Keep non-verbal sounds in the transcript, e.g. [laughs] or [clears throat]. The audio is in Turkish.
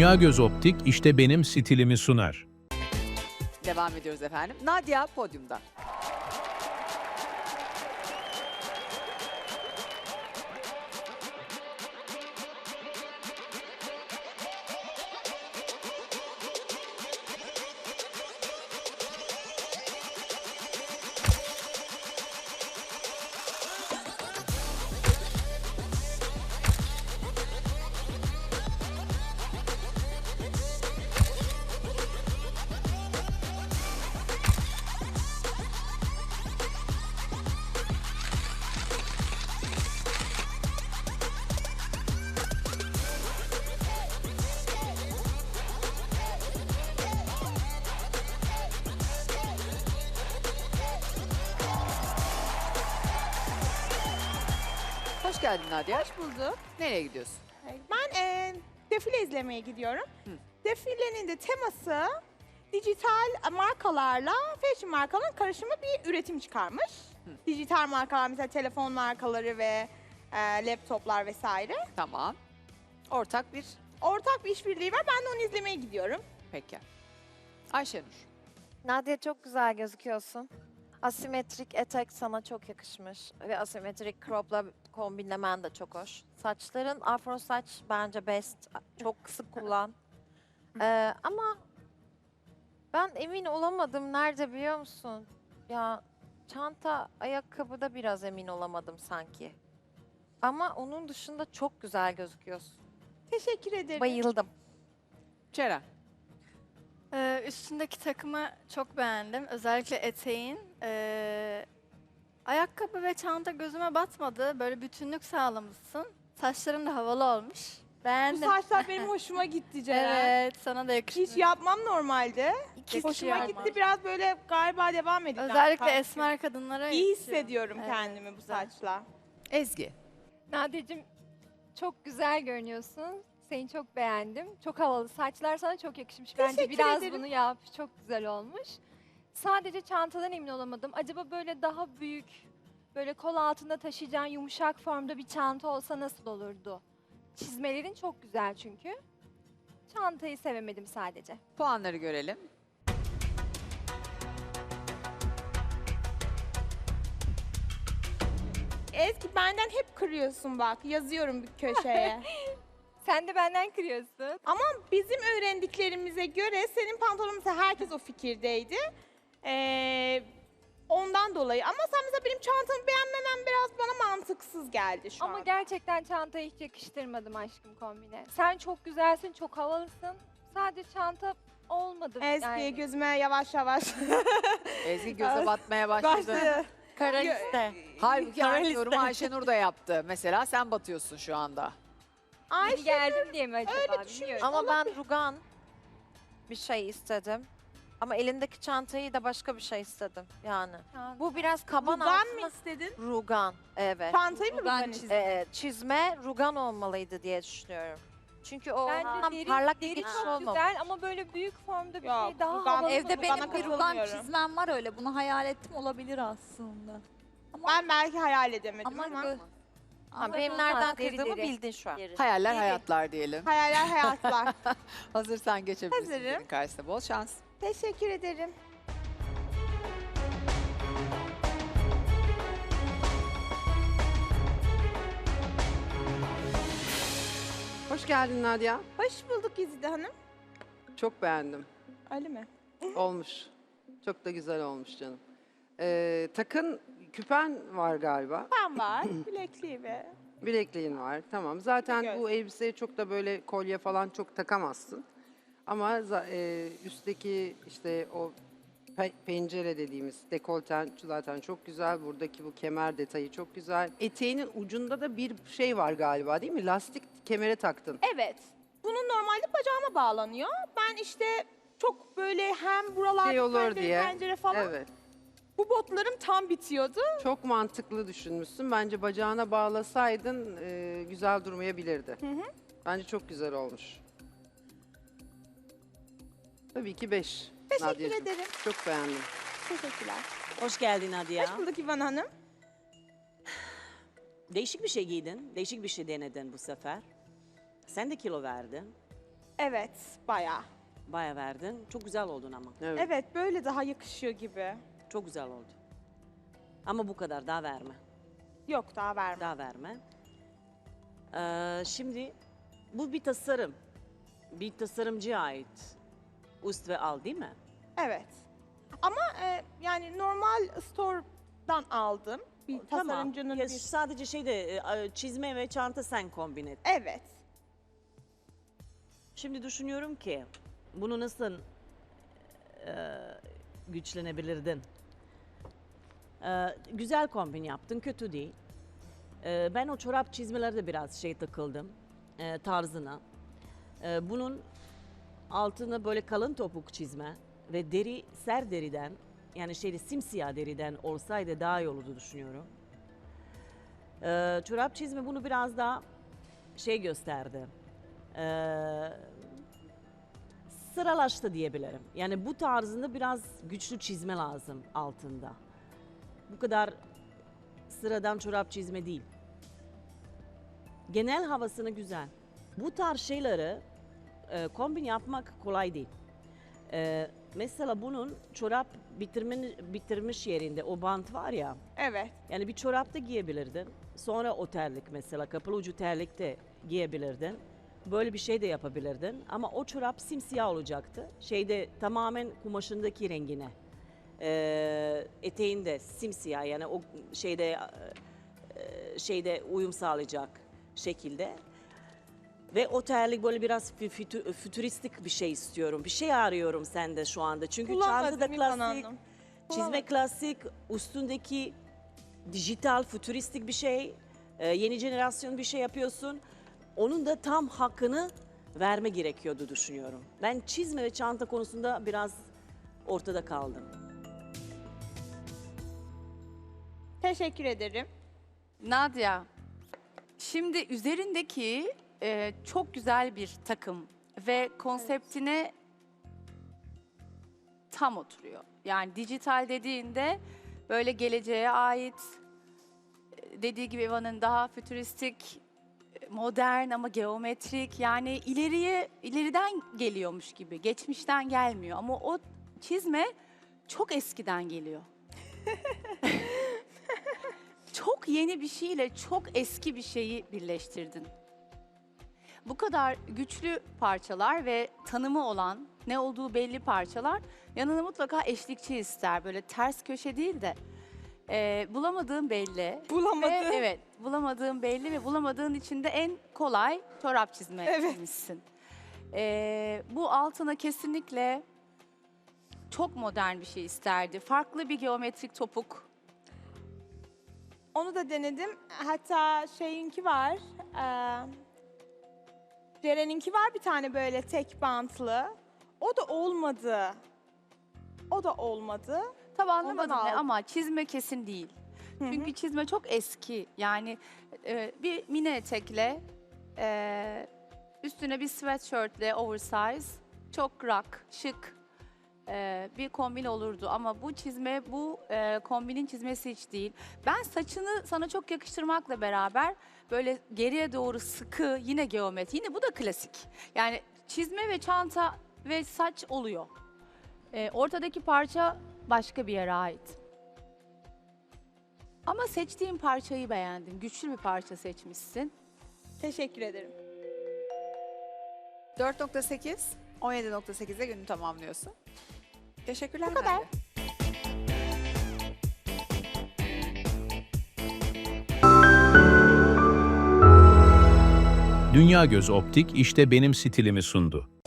Dünya Göz Optik işte benim stilimi sunar. Devam ediyoruz efendim. Nadia podyumda. Hoş geldin Nadia. Hoş bulduk. Nereye gidiyorsun? Ben e, defile izlemeye gidiyorum. Hı. Defilenin de teması dijital markalarla fashion markaların karışımı bir üretim çıkarmış. Dijital markalar mesela telefon markaları ve e, laptoplar vesaire. Tamam. Ortak bir Ortak bir işbirliği var. Ben de onu izlemeye gidiyorum. peki. Ayşenur. Nadia çok güzel gözüküyorsun. Asimetrik etek sana çok yakışmış. Ve asimetrik crop'la kombinlemen de çok hoş. Saçların afro saç bence best. Çok sık kullan. [laughs] Ee, ama ben emin olamadım. Nerede biliyor musun? Ya çanta, ayakkabıda biraz emin olamadım sanki. Ama onun dışında çok güzel gözüküyorsun. Teşekkür ederim. Bayıldım. Ceren. Ee, üstündeki takımı çok beğendim. Özellikle eteğin. Ee, ayakkabı ve çanta gözüme batmadı. Böyle bütünlük sağlamışsın. Saçların da havalı olmuş. Bu Beğendim. saçlar benim [laughs] hoşuma gitti Ceren. Evet, sana da yakışmış. Hiç yapmam normalde. İkisi hoşuma yapma. gitti. Biraz böyle galiba devam edeceğim. Özellikle esmer kadınlara İyi yakışıyor. hissediyorum Evet, kendimi bu güzel. saçla. Ezgi. Nadeciğim çok güzel görünüyorsun. Seni çok beğendim. Çok havalı. Saçlar sana çok yakışmış. Bence Teşekkür biraz ederim. bunu yap. Çok güzel olmuş. Sadece çantadan emin olamadım. Acaba böyle daha büyük, böyle kol altında taşıyacağın yumuşak formda bir çanta olsa nasıl olurdu? Çizmelerin çok güzel çünkü. Çantayı sevemedim sadece. Puanları görelim. Ezgi benden hep kırıyorsun bak. Yazıyorum bir köşeye. [laughs] Sen de benden kırıyorsun. Ama bizim öğrendiklerimize göre senin pantolonun mesela herkes o fikirdeydi. Ee, ondan dolayı. Ama sen mesela benim çantamı beğenmemen biraz bana mantıksız geldi şu Ama an. gerçekten çantayı hiç yakıştırmadım aşkım kombine. Sen çok güzelsin, çok havalısın. Sadece çanta olmadı. Ezgi yani. gözüme yavaş yavaş Ezgi göze [laughs] batmaya başladı. başladı. Kara Gö- liste. Halbuki aynı yorumu Ayşenur da yaptı. Mesela sen batıyorsun şu anda. Ayşe geldim diye mi acaba öyle bilmiyorum. Ama ben rugan bir şey istedim. Ama elindeki çantayı da başka bir şey istedim yani. Çanta. Bu biraz kaban rugan altına- mı istedin? Rugan, evet. Çantayı mı rugan Ee, istedin? çizme rugan olmalıydı diye düşünüyorum. Çünkü o Bence tam deri, parlak bir deri geçiş çok olmamış. güzel ama böyle büyük formda bir Yok, şey daha rugan- havalı. Evde benim bir bir rugan katılmıyorum. çizmem var öyle. Bunu hayal ettim olabilir aslında. Ama, Ben belki hayal edemedim ama, ama, gö- Ha, ama benim nereden deri kırdığımı deri. bildin şu an. Hayaller İyi. hayatlar diyelim. hayaller hayatlar. [laughs] Hazırsan geçebilirsin. Hazırım. senin Karşısına bol şans. Teşekkür ederim. Hoş geldin Nadia. Hoş bulduk İzide Hanım. Çok beğendim. Öyle mi? Olmuş. Çok da güzel olmuş canım. Ee, takın, küpen var galiba. Ben var. [clears throat] Bilekliği ve Bilekliğin var. Tamam. Zaten Göz. bu elbiseye çok da böyle kolye falan çok takamazsın. Ama za- e, üstteki işte o pe- pencere dediğimiz dekolten zaten çok güzel. Buradaki bu kemer detayı çok güzel. Eteğinin ucunda da bir şey var galiba değil mi? Lastik kemere taktın. Evet. Bunun normalde bacağıma bağlanıyor. Ben işte çok böyle hem buralarda Şey olur pencere, diye. pencere falan. Evet. Bu botlarım tam bitiyordu. Çok mantıklı düşünmüşsün. Bence bacağına bağlasaydın e, güzel durmayabilirdi. Bence çok güzel olmuş. Tabii ki 5. Teşekkür ederim. Çok beğendim. Teşekkürler. Hoş geldin Nadia. Hoş bulduk İvan Hanım. Değişik bir şey giydin. Değişik bir şey denedin bu sefer. Sen de kilo verdin. Evet, bayağı. Baya verdin. Çok güzel oldun ama. Evet. Evet, böyle daha yakışıyor gibi. Çok güzel oldu. Ama bu kadar daha verme. Yok, daha vermem. Daha verme. Ee, şimdi bu bir tasarım. Bir tasarımcıya ait. Üst ve al değil mi? Evet. Ama e, yani normal store'dan aldım. Bir tasarımcının tamam. Ya bir... Sadece şeyde e, çizme ve çanta sen kombin et. Evet. Şimdi düşünüyorum ki bunu nasıl e, güçlenebilirdin? E, güzel kombin yaptın, kötü değil. E, ben o çorap çizmelerde biraz şey takıldım e, tarzına. E, bunun altına böyle kalın topuk çizme ve deri ser deriden yani şeyde simsiyah deriden olsaydı daha iyi olurdu düşünüyorum. E, çorap çizme bunu biraz daha şey gösterdi. Ee, sıralaştı diyebilirim. Yani bu tarzında biraz güçlü çizme lazım altında. Bu kadar sıradan çorap çizme değil. Genel havasını güzel. Bu tarz şeyleri e, kombin yapmak kolay değil. E, mesela bunun çorap bitirmin, bitirmiş yerinde o bant var ya. Evet. Yani bir çorap da giyebilirdin. Sonra o terlik mesela kapalı ucu terlik de giyebilirdin. Böyle bir şey de yapabilirdin. Ama o çorap simsiyah olacaktı. Şeyde tamamen kumaşındaki rengine. Ee, eteğinde simsiyah yani o şeyde e, şeyde uyum sağlayacak şekilde. Ve o terlik böyle biraz fü- fütü- fütüristik bir şey istiyorum. Bir şey arıyorum sende şu anda. Çünkü çanta da Bulamadım İvan klasik. Hanım. Çizme Bulamadım. klasik, üstündeki dijital, fütüristik bir şey, e, yeni jenerasyon bir şey yapıyorsun. Onun da tam hakkını verme gerekiyordu düşünüyorum. Ben çizme ve çanta konusunda biraz ortada kaldım. Teşekkür ederim. Nadia, şimdi üzerindeki e, çok güzel bir takım ve konseptine tam oturuyor. Yani dijital dediğinde böyle geleceğe ait e, dediği gibi Evan'ın daha fütüristik, modern ama geometrik yani ileriye ileriden geliyormuş gibi. Geçmişten gelmiyor ama o çizme çok eskiden geliyor. [laughs] çok yeni bir şeyle çok eski bir şeyi birleştirdin. Bu kadar güçlü parçalar ve tanımı olan, ne olduğu belli parçalar yanına mutlaka eşlikçi ister. Böyle ters köşe değil de e, bulamadığın belli. Bulamadım. Ve evet, bulamadığın belli ve bulamadığın içinde en kolay çorap çizme Evet. çizmişsin. E, bu altına kesinlikle çok modern bir şey isterdi. Farklı bir geometrik topuk. Onu da denedim. Hatta şeyinki var. eee Ceren'inki var bir tane böyle tek bantlı. O da olmadı. O da olmadı. Ondan anlamadım ne aldım. ama çizme kesin değil. Çünkü çizme çok eski. Yani e, bir mini etekle e, üstüne bir sweatshirtle oversize çok rock, şık e, bir kombin olurdu. Ama bu çizme bu e, kombinin çizmesi hiç değil. Ben saçını sana çok yakıştırmakla beraber böyle geriye doğru sıkı yine geometri yine bu da klasik. Yani çizme ve çanta ve saç oluyor. E, ortadaki parça başka bir yere ait. Ama seçtiğin parçayı beğendim. Güçlü bir parça seçmişsin. Teşekkür ederim. 4.8, 17.8'de günü tamamlıyorsun. Teşekkürler. Bu kadar. Nadia. Dünya Göz Optik işte benim stilimi sundu.